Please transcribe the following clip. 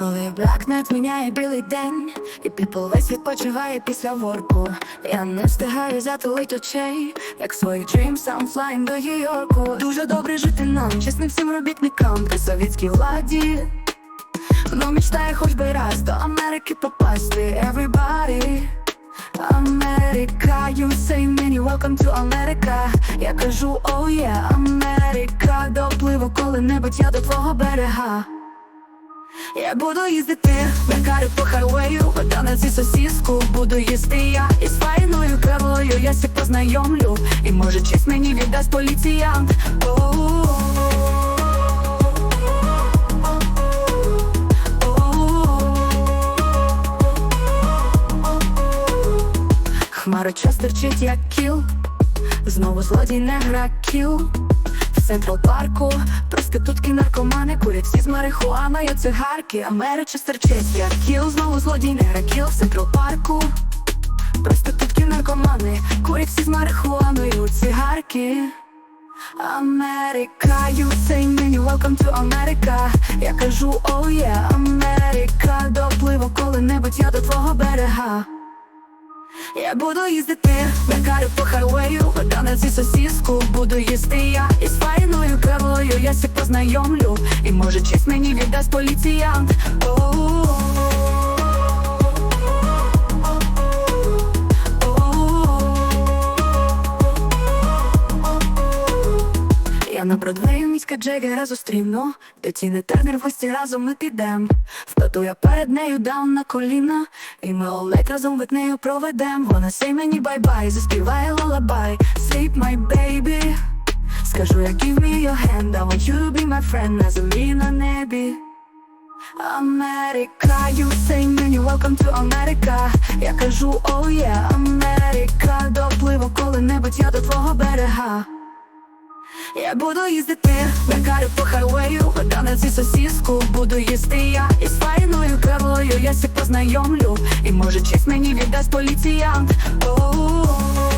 Коли блакнет міняє білий день, і піпл весь відпочиває після ворку. Я не встигаю затулить очей, як свої dreams I'm flying до Нью-Йорку. Дуже добре жити нам, чесним всім робітникам при совєтській владі. Ну, мечтає хоч би раз до Америки попасти Everybody Америка, you say many welcome to America Я кажу, oh yeah, Америка Допливу коли-небудь я до твого берега я буду їздити Бекари по хайвею, вода на зі сосіску Буду їсти я. Із файною кавою Я сі познайомлю. І може честь мені віддасть поліціянт. Хмара час терчить як кіл. Знову злодій не гра кіл В централ парку Проститутки, наркомани Курять всі з марихуаною цигарки Америча стерчить як кіл Знову злодій не кіл В централ парку. Проститутки, наркомани Курять всі з марихуаною цигарки. Америка, you say many welcome to America Я кажу, oh yeah, Америка Допливу коли-небудь я до твого берега. Я буду їздити Бекари по хайвею, вода на зі сосіску. Буду їсти я із файною Я сі познайомлю. І може честь мені віддасть поліціянт. Я на Бродвею міська Джегера зустріну. Де ціни Тернер в разом ми підем. Впаду я перед нею даун на коліна. І ми олег разом від нею проведем. Вона сей мені бай-бай, заспіває лалабай. Sleep my baby Скажу я give me your hand I want you to be my friend? На землі на небі. Америка, you say many welcome to America Я кажу, oh yeah, Америка. Допливу коли-небудь я до твого берега. Я буду їздити Бекари по хайвею, на зі сосіску Буду їсти я із файною кавою Я сі познайомлю. І може честь мені віддасть поліціянт Оу.